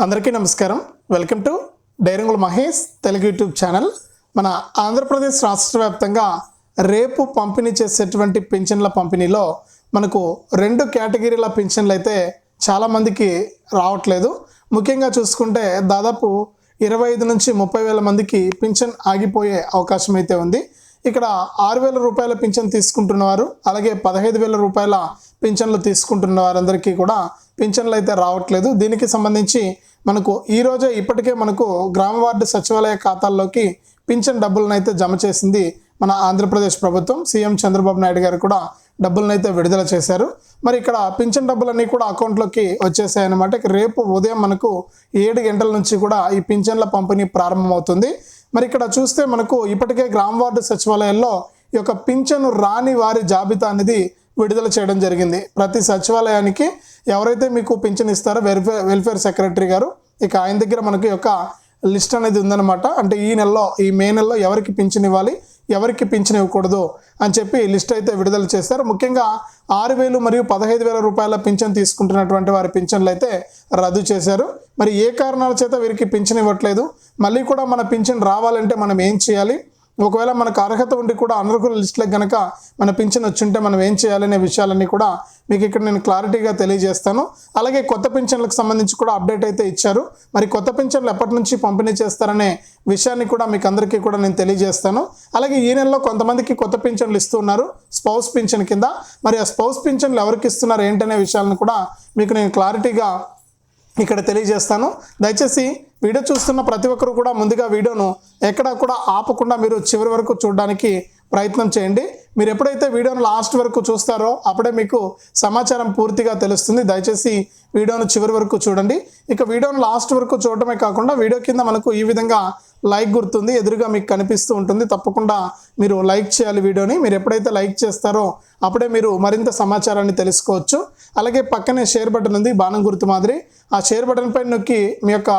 అందరికీ నమస్కారం. Welcome to డైరంగుల మహేష్ తెలుగు యూట్యూబ్ ఛానల్. మన ఆంధ్రప్రదేశ్ రాష్ట్ర వ్యాప్తంగా రేపు పంపిణీ చేసేటువంటి పింఛన్ల పంపిణీలో మనకు రెండు కేటగిరీల పింఛన్లు అయితే చాలామందికి రావట్లేదు. ముఖ్యంగా చూసుకుంటే దాదాపు ఇరవై ఐదు నుంచి ముప్పై వేల మందికి పింఛన్ ఆగిపోయే అవకాశం అయితే ఉంది. ఇక్కడ ఆరు వేల రూపాయల పింఛన్ తీసుకుంటున్న వారు అలాగే పదహైదు వేల రూపాయల పింఛన్లు తీసుకుంటున్న వారందరికీ కూడా పింఛన్లు అయితే రావట్లేదు. దీనికి సంబంధించి మనకు ఈరోజే ఇప్పటికే మనకు గ్రామ వార్డు సచివాలయ ఖాతాల్లోకి పింఛన్ డబ్బులను అయితే జమ చేసింది మన ఆంధ్రప్రదేశ్ ప్రభుత్వం. సీఎం చంద్రబాబు నాయుడు గారు కూడా డబ్బులను అయితే విడుదల చేశారు. మరి ఇక్కడ పింఛన్ డబ్బులన్నీ కూడా అకౌంట్లోకి వచ్చేసాయన్నమాట. రేపు ఉదయం మనకు ఏడు గంటల నుంచి కూడా ఈ పింఛన్ల పంపిణీ ప్రారంభమవుతుంది. మరి ఇక్కడ చూస్తే మనకు ఇప్పటికే గ్రామ వార్డు సచివాలయాల్లో ఈ యొక్క పింఛను రాని వారి జాబితా అనేది విడుదల చేయడం జరిగింది. ప్రతి సచివాలయానికి ఎవరైతే మీకు పింఛన్ ఇస్తారో వెల్ఫేర్ వెల్ఫేర్ సెక్రటరీ గారు ఇక ఆయన దగ్గర మనకి యొక్క లిస్ట్ అనేది ఉందన్నమాట. అంటే ఈ నెలలో ఈ మే నెలలో ఎవరికి పింఛన్ ఇవ్వాలి ఎవరికి పింఛన్ ఇవ్వకూడదు అని చెప్పి లిస్ట్ అయితే విడుదల చేశారు. ముఖ్యంగా ఆరు వేలు మరియు పదహైదు వేల రూపాయల పింఛన్ తీసుకుంటున్నటువంటి వారి పింఛన్లు అయితే రద్దు చేశారు. మరి ఏ కారణాల చేత వీరికి పింఛన్ ఇవ్వట్లేదు? మళ్ళీ కూడా మన పింఛన్ రావాలంటే మనం ఏం చేయాలి? ఒకవేళ మనకు అర్హత ఉండి కూడా అనర్హుల లిస్టులకు గనక మన పింఛన్ వచ్చుంటే మనం ఏం చేయాలనే విషయాలన్నీ కూడా మీకు ఇక్కడ నేను క్లారిటీగా తెలియజేస్తాను. అలాగే కొత్త పింఛన్లకు సంబంధించి కూడా అప్డేట్ అయితే ఇచ్చారు. మరి కొత్త పింఛన్లు ఎప్పటి నుంచి పంపిణీ చేస్తారనే విషయాన్ని కూడా మీకు అందరికీ కూడా నేను తెలియజేస్తాను. అలాగే ఈ నెలలో కొంతమందికి కొత్త పింఛన్లు ఇస్తున్నారు స్పౌస్ పింఛన్ కింద. మరి ఆ స్పౌస్ పింఛన్లు ఎవరికి ఇస్తున్నారు ఏంటనే విషయాలను కూడా మీకు నేను క్లారిటీగా ఇక్కడ తెలియజేస్తాను. దయచేసి వీడియో చూస్తున్న ప్రతి ఒక్కరు కూడా ముందుగా వీడియోను ఎక్కడా కూడా ఆపకుండా మీరు చివరి వరకు చూడడానికి ప్రయత్నం చేయండి. మీరు ఎప్పుడైతే వీడియోను లాస్ట్ వరకు చూస్తారో అప్పుడే మీకు సమాచారం పూర్తిగా తెలుస్తుంది. దయచేసి వీడియోను చివరి వరకు చూడండి. ఇక వీడియోను లాస్ట్ వరకు చూడటమే కాకుండా వీడియో కింద మనకు ఈ విధంగా లైక్ గుర్తుంది ఎదురుగా మీకు కనిపిస్తూ ఉంటుంది. తప్పకుండా మీరు లైక్ చేయాలి వీడియోని. మీరు ఎప్పుడైతే లైక్ చేస్తారో అప్పుడే మీరు మరింత సమాచారాన్ని తెలుసుకోవచ్చు. అలాగే పక్కనే షేర్ బటన్ ఉంది బాణం గుర్తు మాదిరి. ఆ షేర్ బటన్ పైన నొక్కి మీ యొక్క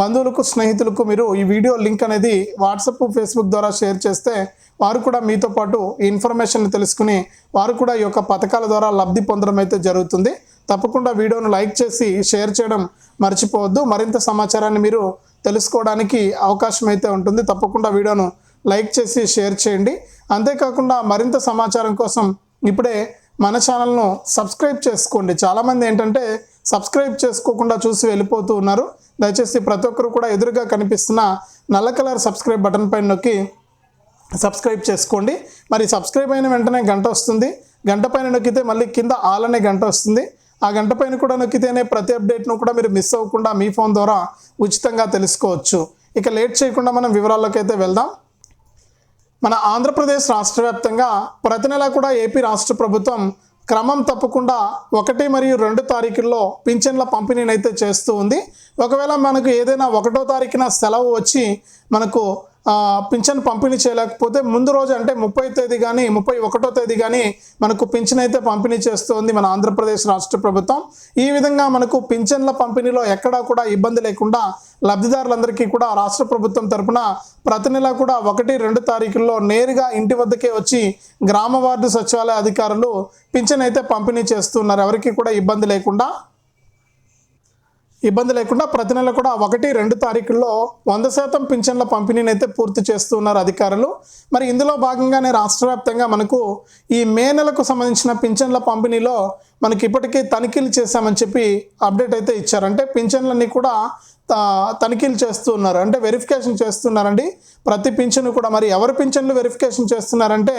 బంధువులకు స్నేహితులకు మీరు ఈ వీడియో లింక్ అనేది వాట్సాప్ ఫేస్బుక్ ద్వారా షేర్ చేస్తే వారు కూడా మీతో పాటు ఈ ఇన్ఫర్మేషన్ తెలుసుకుని వారు కూడా ఈ యొక్క పథకాల ద్వారా లబ్ధి పొందడం అయితే జరుగుతుంది. తప్పకుండా వీడియోను లైక్ చేసి షేర్ చేయడం మర్చిపోవద్దు. మరింత సమాచారాన్ని మీరు తెలుసుకోవడానికి అవకాశం అయితే ఉంటుంది. తప్పకుండా వీడియోను లైక్ చేసి షేర్ చేయండి. అంతేకాకుండా మరింత సమాచారం కోసం ఇప్పుడే మన ఛానల్ను సబ్స్క్రైబ్ చేసుకోండి. చాలామంది ఏంటంటే సబ్స్క్రైబ్ చేసుకోకుండా చూసి వెళ్ళిపోతూ ఉన్నారు. దయచేసి ప్రతి ఒక్కరు కూడా ఎదురుగా కనిపిస్తున్న నల్ల కలర్ సబ్స్క్రైబ్ బటన్ పైన నొక్కి సబ్స్క్రైబ్ చేసుకోండి. మరి సబ్స్క్రైబ్ అయిన వెంటనే గంట వస్తుంది. గంట పైన నొక్కితే మళ్ళీ కింద ఆల్ అనే గంట వస్తుంది. ఆ గంట పైన కూడా నొక్కితేనే ప్రతి అప్డేట్ను కూడా మీరు మిస్ అవ్వకుండా మీ ఫోన్ ద్వారా ఉచితంగా తెలుసుకోవచ్చు. ఇక లేట్ చేయకుండా మనం వివరాల్లోకి అయితే వెళ్దాం. మన ఆంధ్రప్రదేశ్ రాష్ట్ర వ్యాప్తంగా ప్రతి నెల కూడా ఏపీ రాష్ట్ర ప్రభుత్వం క్రమం తప్పకుండా ఒకటి మరియు రెండు తారీఖుల్లో పింఛన్ల పంపిణీని అయితే చేస్తూ ఉంది. ఒకవేళ మనకు ఏదైనా ఒకటో తారీఖున సెలవు వచ్చి మనకు పింఛన్ పంపిణీ చేయలేకపోతే ముందు రోజు అంటే ముప్పై తేదీ కానీ ముప్పై ఒకటో తేదీ కానీ మనకు పింఛన్ అయితే పంపిణీ చేస్తుంది మన ఆంధ్రప్రదేశ్ రాష్ట్ర ప్రభుత్వం. ఈ విధంగా మనకు పింఛన్ల పంపిణీలో ఎక్కడా కూడా ఇబ్బంది లేకుండా లబ్ధిదారులందరికీ కూడా రాష్ట్ర ప్రభుత్వం తరపున ప్రతి నెల కూడా ఒకటి రెండు తారీఖుల్లో నేరుగా ఇంటి వద్దకే వచ్చి గ్రామ వార్డు సచివాలయ అధికారులు పింఛన్ అయితే పంపిణీ చేస్తున్నారు. ఎవరికి కూడా ఇబ్బంది లేకుండా ఇబ్బంది లేకుండా ప్రతి నెల కూడా ఒకటి రెండు తారీఖుల్లో వంద శాతం పింఛన్ల పంపిణీని అయితే పూర్తి చేస్తున్నారు అధికారులు. మరి ఇందులో భాగంగానే రాష్ట్ర వ్యాప్తంగా మనకు ఈ మే నెలకు సంబంధించిన పింఛన్ల పంపిణీలో మనకి ఇప్పటికే తనిఖీలు చేశామని చెప్పి అప్డేట్ అయితే ఇచ్చారు. అంటే పింఛన్లన్నీ కూడా తనిఖీలు చేస్తున్నారు. అంటే వెరిఫికేషన్ చేస్తున్నారండి. ప్రతి పింఛను కూడా మరి ఎవరి పింఛన్లు వెరిఫికేషన్ చేస్తున్నారంటే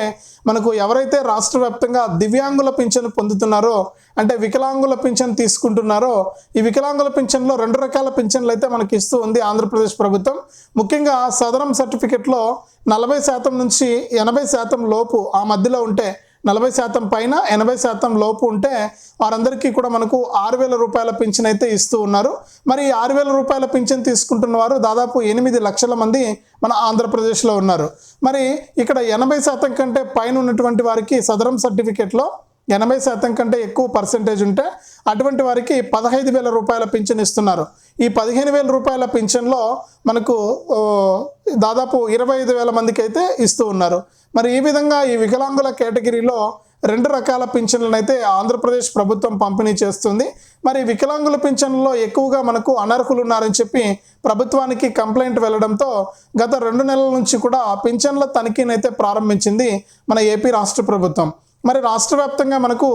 మనకు ఎవరైతే రాష్ట్ర వ్యాప్తంగా దివ్యాంగుల పింఛను పొందుతున్నారో అంటే వికలాంగుల పింఛన్ తీసుకుంటున్నారో ఈ వికలాంగుల పింఛన్లో రెండు రకాల పింఛన్లు అయితే మనకి ఇస్తూ ఉంది ఆంధ్రప్రదేశ్ ప్రభుత్వం. ముఖ్యంగా సదరం సర్టిఫికెట్లో నలభై శాతం నుంచి ఎనభై శాతం లోపు ఆ మధ్యలో ఉంటే నలభై శాతం పైన ఎనభై శాతం లోపు ఉంటే వారందరికీ కూడా మనకు ఆరు వేల రూపాయల పింఛన్ అయితే ఇస్తూ ఉన్నారు. మరి ఈ ఆరు వేల రూపాయల పింఛన్ తీసుకుంటున్న వారు దాదాపు ఎనిమిది లక్షల మంది మన ఆంధ్రప్రదేశ్లో ఉన్నారు. మరి ఇక్కడ ఎనభై శాతం కంటే పైన ఉన్నటువంటి వారికి సదరం సర్టిఫికేట్లో ఎనభై శాతం కంటే ఎక్కువ పర్సెంటేజ్ ఉంటే అటువంటి వారికి పదహైదు వేల రూపాయల పింఛన్ ఇస్తున్నారు. ఈ పదిహేను వేల రూపాయల పింఛన్లో మనకు దాదాపు ఇరవై ఐదు వేల మందికి అయితే ఇస్తూ ఉన్నారు. మరి ఈ విధంగా ఈ వికలాంగుల కేటగిరీలో రెండు రకాల పింఛన్లను అయితే ఆంధ్రప్రదేశ్ ప్రభుత్వం పంపిణీ చేస్తుంది. మరి వికలాంగుల పింఛన్లలో ఎక్కువగా మనకు అనర్హులు ఉన్నారని చెప్పి ప్రభుత్వానికి కంప్లైంట్ వెళ్ళడంతో గత రెండు నెలల నుంచి కూడా పింఛన్ల తనిఖీనైతే ప్రారంభించింది మన ఏపీ రాష్ట్ర ప్రభుత్వం. మరి రాష్ట్ర వ్యాప్తంగా మనకు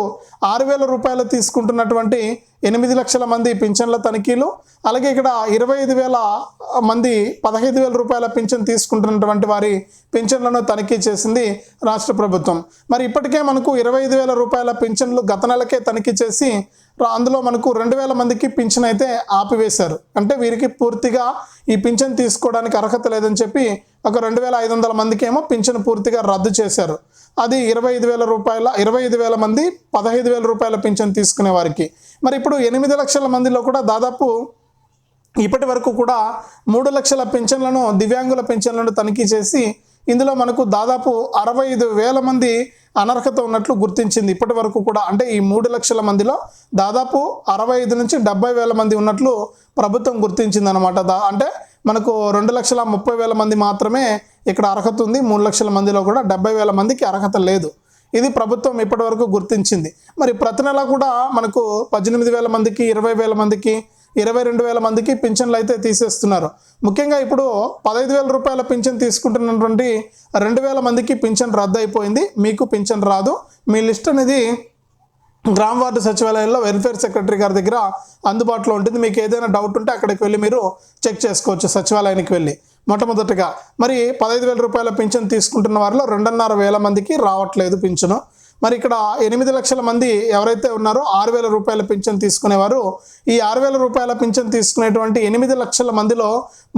ఆరు వేల రూపాయలు తీసుకుంటున్నటువంటి ఎనిమిది లక్షల మంది పింఛన్ల తనిఖీలు అలాగే ఇక్కడ ఇరవై ఐదు వేల మంది పదహైదు వేల రూపాయల పింఛన్ తీసుకుంటున్నటువంటి వారి పింఛన్లను తనిఖీ చేసింది రాష్ట్ర ప్రభుత్వం. మరి ఇప్పటికే మనకు ఇరవై ఐదు వేల రూపాయల పింఛన్లు గత నెలకే తనిఖీ చేసి అందులో మనకు రెండు వేల మందికి పింఛన్ అయితే ఆపివేశారు. అంటే వీరికి పూర్తిగా ఈ పింఛన్ తీసుకోవడానికి అర్హత లేదని చెప్పి ఒక రెండు వేల ఐదు వందల మందికి ఏమో పింఛన్ పూర్తిగా రద్దు చేశారు. అది ఇరవై ఐదు వేల రూపాయల ఇరవై ఐదు వేల మంది పదహైదు వేల రూపాయల పింఛన్ తీసుకునే వారికి. మరి ఇప్పుడు ఎనిమిది లక్షల మందిలో కూడా దాదాపు ఇప్పటి వరకు కూడా మూడు లక్షల పింఛన్లను దివ్యాంగుల పింఛన్లను తనిఖీ చేసి ఇందులో మనకు దాదాపు అరవై ఐదు వేల మంది అనర్హత ఉన్నట్లు గుర్తించింది. ఇప్పటి వరకు కూడా అంటే ఈ మూడు లక్షల మందిలో దాదాపు అరవై ఐదు నుంచి డెబ్బై వేల మంది ఉన్నట్లు ప్రభుత్వం గుర్తించింది అనమాట దా అంటే మనకు రెండు లక్షల ముప్పై వేల మంది మాత్రమే ఇక్కడ అర్హత ఉంది. మూడు లక్షల మందిలో కూడా డెబ్బై వేల మందికి అర్హత లేదు. ఇది ప్రభుత్వం ఇప్పటివరకు గుర్తించింది. మరి ప్రతి నెల కూడా మనకు పద్దెనిమిది వేల మందికి ఇరవై వేల మందికి ఇరవై రెండు వేల మందికి పింఛన్లు అయితే తీసేస్తున్నారు. ముఖ్యంగా ఇప్పుడు పదహైదు వేల రూపాయల పింఛన్ తీసుకుంటున్నటువంటి రెండు వేల మందికి పింఛన్ రద్దు అయిపోయింది. మీకు పింఛన్ రాదు. మీ లిస్ట్ అనేది గ్రామ వార్డు సచివాలయంలో వెల్ఫేర్ సెక్రటరీ గారి దగ్గర అందుబాటులో ఉంటుంది. మీకు ఏదైనా డౌట్ ఉంటే అక్కడికి వెళ్ళి మీరు చెక్ చేసుకోవచ్చు సచివాలయానికి వెళ్ళి. మొట్టమొదటిగా మరి పదహైదు వేల రూపాయల పింఛన్ తీసుకుంటున్న వారిలో రెండున్నర వేల మందికి రావట్లేదు పింఛను. మరి ఇక్కడ ఎనిమిది లక్షల మంది ఎవరైతే ఉన్నారో ఆరు వేల రూపాయల పింఛన్ తీసుకునేవారు. ఈ ఆరు వేల రూపాయల పింఛన్ తీసుకునేటువంటి ఎనిమిది లక్షల మందిలో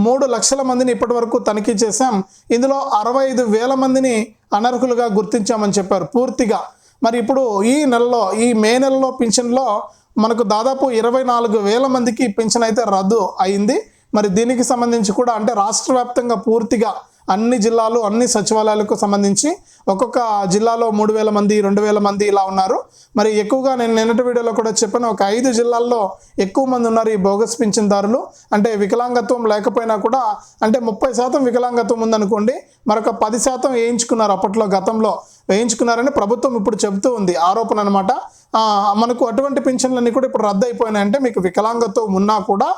మూడు లక్షల మందిని ఇప్పటి వరకు తనిఖీ చేశాం. ఇందులో అరవై ఐదు వేల మందిని అనర్హులుగా గుర్తించామని చెప్పారు. పూర్తిగా మరి ఇప్పుడు ఈ నెలలో ఈ మే నెలలో పింఛన్లో మనకు దాదాపు ఇరవై నాలుగు వేల మందికి పింఛన్ అయితే రద్దు అయింది. మరి దీనికి సంబంధించి కూడా అంటే రాష్ట్ర వ్యాప్తంగా పూర్తిగా అన్ని జిల్లాలు అన్ని సచివాలయాలకు సంబంధించి ఒక్కొక్క జిల్లాలో మూడు వేల మంది రెండు వేల మంది ఇలా ఉన్నారు. మరి ఎక్కువగా నేను నిన్నటి వీడియోలో కూడా చెప్పాను ఒక ఐదు జిల్లాల్లో ఎక్కువ మంది ఉన్నారు ఈ బోగస్ పింఛన్దారులు. అంటే వికలాంగత్వం లేకపోయినా కూడా అంటే ముప్పై శాతం వికలాంగత్వం ఉందనుకోండి మరొక పది శాతం వేయించుకున్నారు అప్పట్లో గతంలో. వేయించుకున్నారని ప్రభుత్వం ఇప్పుడు చెబుతూ ఉంది ఆరోపణ అనమాట మనకు అటువంటి పింఛన్లన్నీ కూడా ఇప్పుడు రద్దు అయిపోయినాయంటే మీకు వికలాంగత్వం ఉన్నా కూడా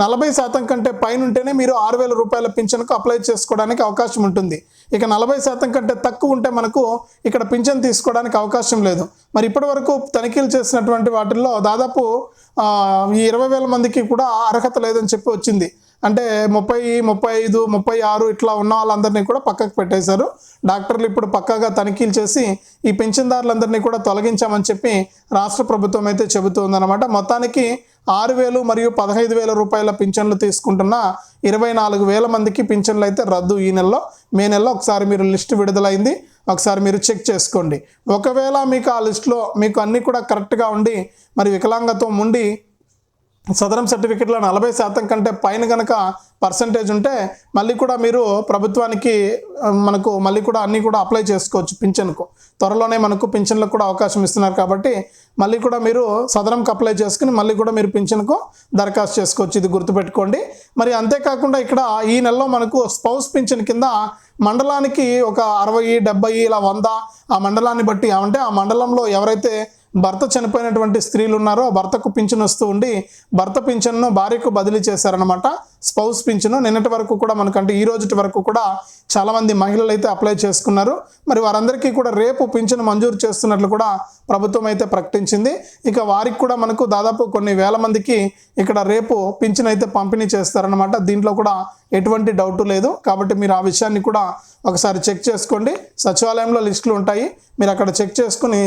నలభై శాతం కంటే పైన ఉంటేనే మీరు ఆరు వేల రూపాయల పింఛన్కు అప్లై చేసుకోవడానికి అవకాశం ఉంటుంది. ఇక నలభై శాతం కంటే తక్కువ ఉంటే మనకు ఇక్కడ పింఛన్ తీసుకోవడానికి అవకాశం లేదు. మరి ఇప్పటి వరకు తనిఖీలు చేసినటువంటి వాటిల్లో దాదాపు ఈ ఇరవై వేల మందికి కూడా అర్హత లేదని చెప్పి వచ్చింది. అంటే ముప్పై ముప్పై ఐదు ముప్పై ఆరు ఇట్లా ఉన్న వాళ్ళందరినీ కూడా పక్కకు పెట్టేశారు. డాక్టర్లు ఇప్పుడు పక్కగా తనిఖీలు చేసి ఈ పింఛన్దారులందరినీ కూడా తొలగించామని చెప్పి రాష్ట్ర ప్రభుత్వం అయితే చెబుతుందన్నమాట. మొత్తానికి ఆరు వేలు మరియు పదహైదు వేల రూపాయల పింఛన్లు తీసుకుంటున్న ఇరవై నాలుగు వేల మందికి పింఛన్లు అయితే రద్దు ఈ నెలలో మే నెలలో ఒకసారి మీరు లిస్ట్ విడుదలైంది. ఒకసారి మీరు చెక్ చేసుకోండి. ఒకవేళ మీకు ఆ లిస్ట్లో మీకు అన్నీ కూడా కరెక్ట్గా ఉండి మరి వికలాంగత్వం ఉండి సదరం సర్టిఫికెట్లో నలభై శాతం కంటే పైన కనుక పర్సంటేజ్ ఉంటే మళ్ళీ కూడా మీరు ప్రభుత్వానికి మనకు మళ్ళీ కూడా అన్నీ కూడా అప్లై చేసుకోవచ్చు పింఛన్కు. త్వరలోనే మనకు పింఛన్లకు కూడా అవకాశం ఇస్తున్నారు కాబట్టి మళ్ళీ కూడా మీరు సదరంకి అప్లై చేసుకుని మళ్ళీ కూడా మీరు పింఛన్కు దరఖాస్తు చేసుకోవచ్చు. ఇది గుర్తుపెట్టుకోండి. మరి అంతేకాకుండా ఇక్కడ ఈ నెలలో మనకు స్పౌస్ పింఛన్ కింద మండలానికి ఒక అరవై డెబ్బై ఇలా వంద ఆ మండలాన్ని బట్టి అంటే ఆ మండలంలో ఎవరైతే భర్త చనిపోయినటువంటి స్త్రీలు ఉన్నారో భర్తకు పింఛన్ వస్తూ ఉండి భర్త పింఛన్ను భార్యకు బదిలీ చేశారనమాట స్పౌస్ పింఛను. నిన్నటి వరకు కూడా మనకంటే ఈ రోజుటి వరకు కూడా చాలామంది మహిళలు అయితే అప్లై చేసుకున్నారు. మరి వారందరికీ కూడా రేపు పింఛను మంజూరు చేస్తున్నట్లు కూడా ప్రభుత్వం అయితే ప్రకటించింది. ఇక వారికి కూడా మనకు దాదాపు కొన్ని వేల మందికి ఇక్కడ రేపు పింఛను అయితే పంపిణీ చేస్తారనమాట దీంట్లో కూడా ఎటువంటి డౌట్ లేదు. కాబట్టి మీరు ఆ విషయాన్ని కూడా ఒకసారి చెక్ చేసుకోండి. సచివాలయంలో లిస్టులు ఉంటాయి. మీరు అక్కడ చెక్ చేసుకుని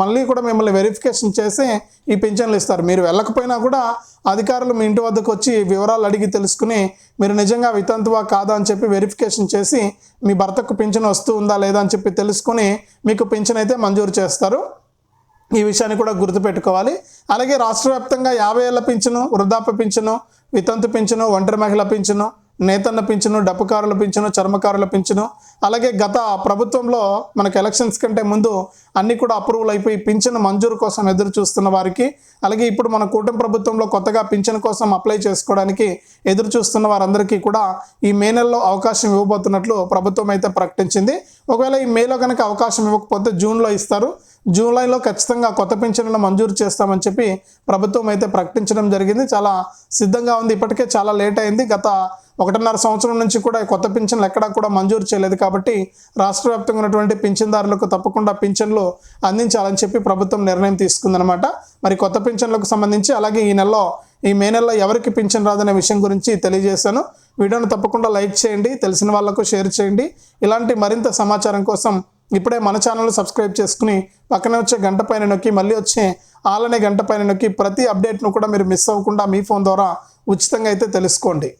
మళ్ళీ కూడా మిమ్మల్ని వెరిఫికేషన్ చేసి ఈ పింఛన్లు ఇస్తారు. మీరు వెళ్ళకపోయినా కూడా అధికారులు మీ ఇంటి వద్దకు వచ్చి వివరాలు అడిగి తెలుసుకుని మీరు నిజంగా వితంతువా కాదా? అని చెప్పి వెరిఫికేషన్ చేసి మీ భర్తకు పింఛన్ వస్తూ ఉందా లేదా? అని చెప్పి తెలుసుకుని మీకు పింఛన్ అయితే మంజూరు చేస్తారు. ఈ విషయాన్ని కూడా గుర్తుపెట్టుకోవాలి. అలాగే రాష్ట్ర వ్యాప్తంగా యాభై ఏళ్ళ పింఛను వృద్ధాప్య పింఛను వితంతు పింఛను ఒంటరి మహిళ పింఛను నేతన్న పింఛను డప్పుకారుల పింఛను చర్మకారుల పింఛను. అలాగే గత ప్రభుత్వంలో మనకు ఎలక్షన్స్ కంటే ముందు అన్ని కూడా అప్రూవల్ అయిపోయి పింఛను మంజూరు కోసం ఎదురు చూస్తున్న వారికి అలాగే ఇప్పుడు మన కూటమి ప్రభుత్వంలో కొత్తగా పింఛను కోసం అప్లై చేసుకోవడానికి ఎదురు చూస్తున్న వారందరికీ కూడా ఈ మే నెలలో అవకాశం ఇవ్వబోతున్నట్లు ప్రభుత్వం అయితే ప్రకటించింది. ఒకవేళ ఈ మేలో కనుక అవకాశం ఇవ్వకపోతే జూన్లో ఇస్తారు. జూలైలో ఖచ్చితంగా కొత్త పింఛన్లను మంజూరు చేస్తామని చెప్పి ప్రభుత్వం అయితే ప్రకటించడం జరిగింది. చాలా సిద్ధంగా ఉంది. ఇప్పటికే చాలా లేట్ అయింది. గత ఒకటిన్నర సంవత్సరం నుంచి కూడా కొత్త పింఛన్లు ఎక్కడా కూడా మంజూరు చేయలేదు కాబట్టి రాష్ట్ర వ్యాప్తంగా ఉన్నటువంటి పింఛన్దారులకు తప్పకుండా పింఛన్లు అందించాలని చెప్పి ప్రభుత్వం నిర్ణయం తీసుకుందనమాట మరి కొత్త పింఛన్లకు సంబంధించి అలాగే ఈ నెలలో ఈ మే నెలలో ఎవరికి పింఛన్ రాదనే విషయం గురించి తెలియజేశాను. వీడియోను తప్పకుండా లైక్ చేయండి తెలిసిన వాళ్ళకు షేర్ చేయండి. ఇలాంటి మరింత సమాచారం కోసం ఇప్పుడే మన ఛానల్ సబ్స్క్రైబ్ చేసుకుని పక్కనే వచ్చే గంట పైన నొక్కి మళ్ళీ వచ్చే ఆలనే గంట పైన నొక్కి ప్రతి అప్డేట్ను కూడా మీరు మిస్ అవ్వకుండా మీ ఫోన్ ద్వారా ఉచితంగా అయితే తెలుసుకోండి.